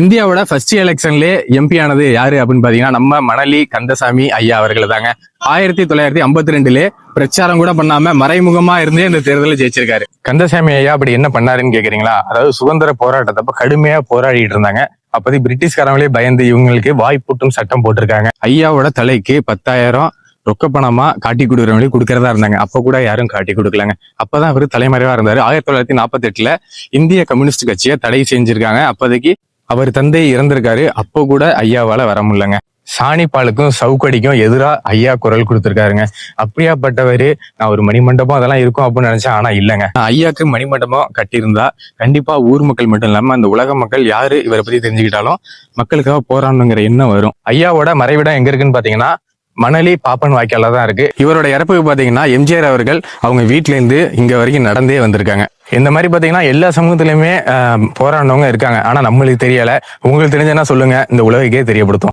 இந்தியாவோட first எலெக்ஷன்லேயே MP ஆனது யாரு அப்படின்னு பாத்தீங்கன்னா நம்ம மணலி கந்தசாமி ஐயா அவர்கள் தாங்க. ஆயிரத்தி தொள்ளாயிரத்தி ஐம்பத்தி ரெண்டுலே பிரச்சாரம் கூட பண்ணாம மறைமுகமா இருந்தே இந்த தேர்தலில் ஜெயிச்சிருக்காரு. கந்தசாமி ஐயா அப்படி என்ன பண்ணாருன்னு கேக்குறீங்களா? அதாவது சுதந்திர போராட்டத்தப்ப கடுமையா போராடிட்டு இருந்தாங்க. அப்போதைக்கு பிரிட்டிஷ்காரங்களே பயந்து இவங்களுக்கு வாய்ப்பூட்டும் சட்டம் போட்டிருக்காங்க. ஐயாவோட தலைக்கு பத்தாயிரம் ரொக்க பணமா காட்டி கொடுக்குறவங்களுக்கு கொடுக்கறதா இருந்தாங்க. அப்ப கூட யாரும் காட்டி கொடுக்கலங்க. அப்பதான் அவர் தலைமறைவா இருந்தாரு. ஆயிரத்தி தொள்ளாயிரத்தி நாற்பத்தி எட்டுல இந்திய கம்யூனிஸ்ட் கட்சியை தடை செஞ்சிருக்காங்க. அப்போதைக்கு அவர் தந்தை இறந்திருக்காரு. அப்போ கூட ஐயாவால வர முடியலங்க. சாணிப்பாலுக்கும் சவுக்கடிக்கும் எதிராக ஐயா குரல் கொடுத்துருக்காருங்க. அப்படியாப்பட்டவர் நான் ஒரு மணிமண்டபம் அதெல்லாம் இருக்கும் அப்படின்னு நினைச்சேன் ஆனா இல்லைங்க. ஐயாக்கு மணிமண்டபம் கட்டியிருந்தா கண்டிப்பா ஊர் மக்கள் மட்டும் இல்லாம அந்த உலக மக்கள் யாரு இவரை பத்தி தெரிஞ்சுக்கிட்டாலும் மக்களுக்காக போராடணுங்கிற எண்ணம் வரும். ஐயாவோட மறைவிடம் எங்க இருக்குன்னு பாத்தீங்கன்னா மணலி பாப்பன் வாய்க்கால தான் இருக்கு. இவரோட இறப்புக்கு பாத்தீங்கன்னா எம்ஜிஆர் அவர்கள் அவங்க வீட்டிலேருந்து இங்கே இங்க வரைக்கும் நடந்தே வந்திருக்காங்க. இந்த மாதிரி பார்த்தீங்கன்னா எல்லா சமூகத்திலயுமே போராடினவங்க இருக்காங்க. ஆனால் நம்மளுக்கு தெரியலை. உங்களுக்கு தெரிஞ்சதுன்னா சொல்லுங்கள் இந்த உலகுக்கே தெரியப்படுத்தும்